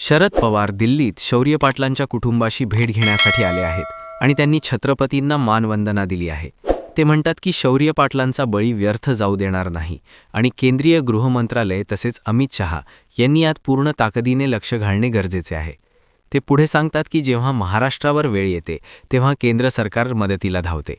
शरद पवार दिल्लीत शौर्य पाटलांच्या कुटुंबाशी भेट घेण्यासाठी आले आहेत आणि त्यांनी छत्रपतींना मानवंदना दिली आहे. ते म्हणतात की शौर्य पाटलांचा बळी व्यर्थ जाऊ देणार नाही आणि केंद्रीय गृहमंत्रालय तसेच अमित शहा यांनी यात पूर्ण ताकदीने लक्ष घालणे गरजेचे आहे. ते पुढे सांगतात की जेव्हा महाराष्ट्रावर वेळ येते तेव्हा केंद्र सरकार मदतीला धावते.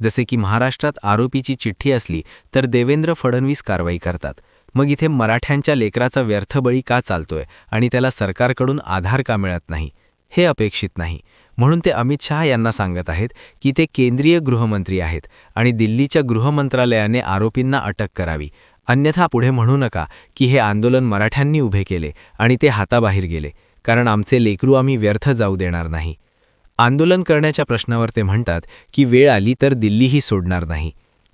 जसे की महाराष्ट्रात आरोपीची चिठ्ठी असली तर देवेंद्र फडणवीस कारवाई करतात. मग इथे मराठ्यांच्या लेकराचा व्यर्थबळी का चालतोय आणि त्याला सरकारकडून आधार का मिळत नाही? हे अपेक्षित नाही. म्हणून ते अमित शहा यांना सांगत आहेत की ते केंद्रीय गृहमंत्री आहेत आणि दिल्लीच्या गृहमंत्रालयाने आरोपींना अटक करावी. अन्यथा पुढे म्हणू नका की हे आंदोलन मराठ्यांनी उभे केले आणि ते हाताबाहेर गेले कारण आमचे लेकरू आम्ही व्यर्थ जाऊ देणार नाही. आंदोलन करण्याच्या प्रश्नावर ते म्हणतात की वेळ आली तर दिल्लीही सोडणार नाही.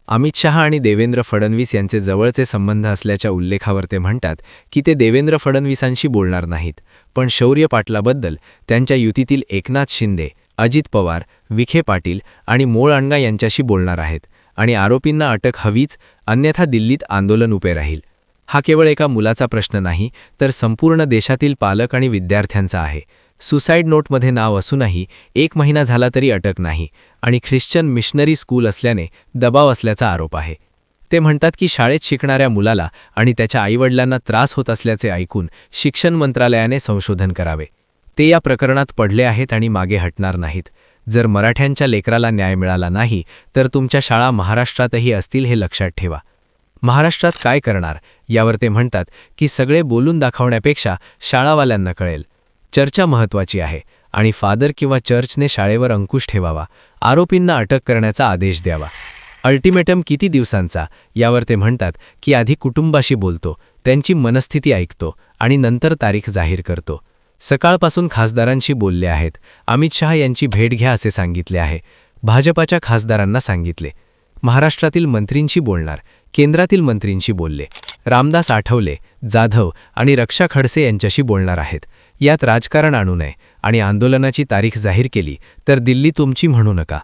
अमित शहा आणि देवेंद्र फडणवीस यांचे जवळचे संबंध असल्याच्या उल्लेखावर ते म्हणतात की ते देवेंद्र फडणवीसांशी बोलणार नाहीत. पण शौर्य पाटलाबद्दल त्यांच्या युतीतील एकनाथ शिंदे अजित पवार विखे पाटील आणि मोळ अण्णा यांच्याशी बोलणार आहेत आणि आरोपींना अटक हवीच अन्यथा दिल्लीत आंदोलन उभे राहील. हा केवळ एका मुलाचा प्रश्न नाही तर संपूर्ण देशातील पालक आणि विद्यार्थ्यांचा आहे. सुसाईड नोटमध्ये नाव असूनही एक महिना झाला तरी अटक नाही आणि ख्रिश्चन मिशनरी स्कूल असल्याने दबाव असल्याचा आरोप आहे. ते म्हणतात की शाळेत शिकणाऱ्या मुलाला आणि त्याच्या आईवडिलांना त्रास होत असल्याचे ऐकून शिक्षण मंत्रालयाने संशोधन करावे. ते या प्रकरणात पडले आहेत आणि मागे हटणार नाहीत. जर मराठ्यांच्या लेकराला न्याय मिळाला नाही तर तुमच्या शाळा महाराष्ट्रातही असतील हे लक्षात ठेवा. महाराष्ट्रात काय करणार? यावर ते म्हणतात की सगळे बोलून दाखवण्यापेक्षा शाळावाल्यांना कळेल. चर्चा महत्त्वाची आहे आणि फादर किंवा चर्चने शाळेवर अंकुश ठेवावा आरोपींना अटक करण्याचा आदेश द्यावा. अल्टिमेटम किती दिवसांचा? यावर ते म्हणतात की आधी कुटुंबाशी बोलतो त्यांची मनस्थिती ऐकतो आणि नंतर तारीख जाहीर करतो. सकाळपासून खासदारांशी बोलले आहेत. अमित शहा यांची भेट घ्या असे सांगितले आहे. भाजपाच्या खासदारांना सांगितले. महाराष्ट्रातील मंत्रींशी बोलणार केंद्रातील मंत्रींशी बोलले. रामदास आठवले जाधव आणि रक्षा खडसे यांच्याशी बोलणार आहेत. यात राजकारण आणू नये आणि आंदोलनाची तारीख जाहीर केली तर दिल्ली तुमची म्हणू नका.